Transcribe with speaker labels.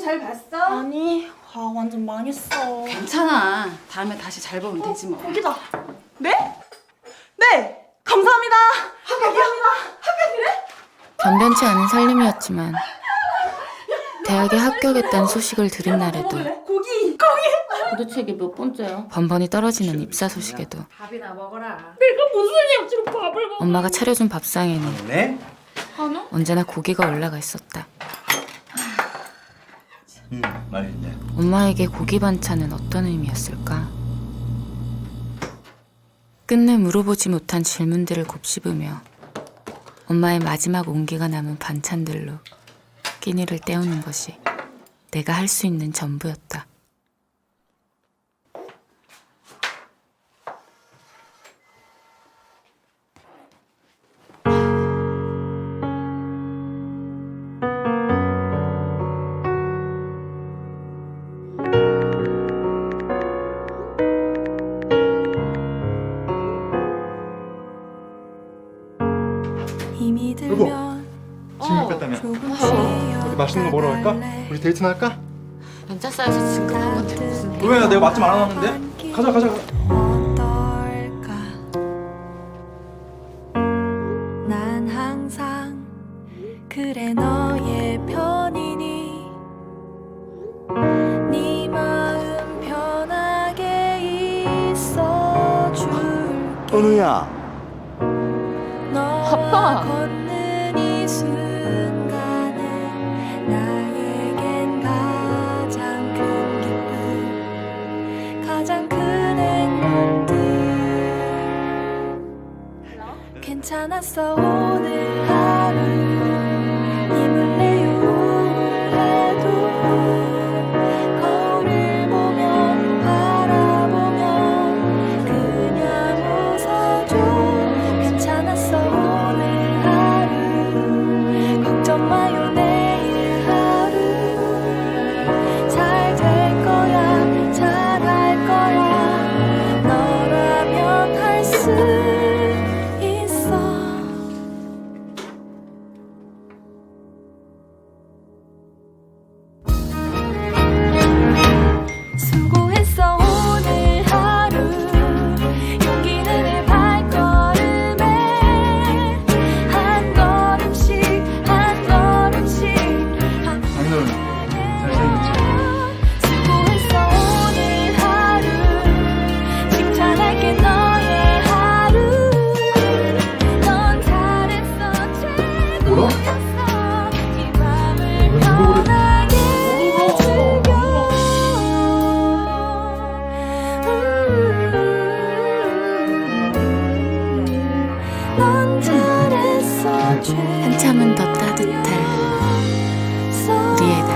Speaker 1: 잘 봤어?
Speaker 2: 아니, 아 완전 망했어.
Speaker 3: 괜찮아. 다음에 다시 잘 보면 되지 뭐.
Speaker 2: 거기다. 네? 네. 감사합니다. 감사합니다.
Speaker 4: 변변치 않은 살림이었지만 대학에 합격했다는 소식을 들은 날에도
Speaker 2: 고기. 고기.
Speaker 4: 도대체 이게 몇 번째야? 번번이 떨어지는 입사 소식에도
Speaker 3: 밥이나 먹어라.
Speaker 4: 엄마가 차려준 밥상에는
Speaker 5: 네?
Speaker 4: 언제나 고기가 올라가 있었다.
Speaker 5: 음, 맛있네.
Speaker 4: 엄마에게 고기 반찬은 어떤 의미였을까? 끝내 물어보지 못한 질문들을 곱씹으며 엄마의 마지막 온기가 남은 반찬들로 끼니를 때우는 것이 내가 할 수 있는 전부였다.
Speaker 6: 여보.
Speaker 7: 들면
Speaker 6: 지금 뺐다며 어디 맛있는 거 먹으러 갈까? 우리 데이트나 할까?
Speaker 4: 연차 쌓여서 진급한 건데 무슨
Speaker 5: 왜 내가 맛좀 안 해놨는데? 가자 가자
Speaker 7: 어떨까 난 항상 그래 너의 편이니 네 마음 편하게 있어줄게
Speaker 6: 은우야
Speaker 7: 너와 걷는 괜찮았어. 오늘 울어?
Speaker 4: 한참은 더 따뜻할 우리의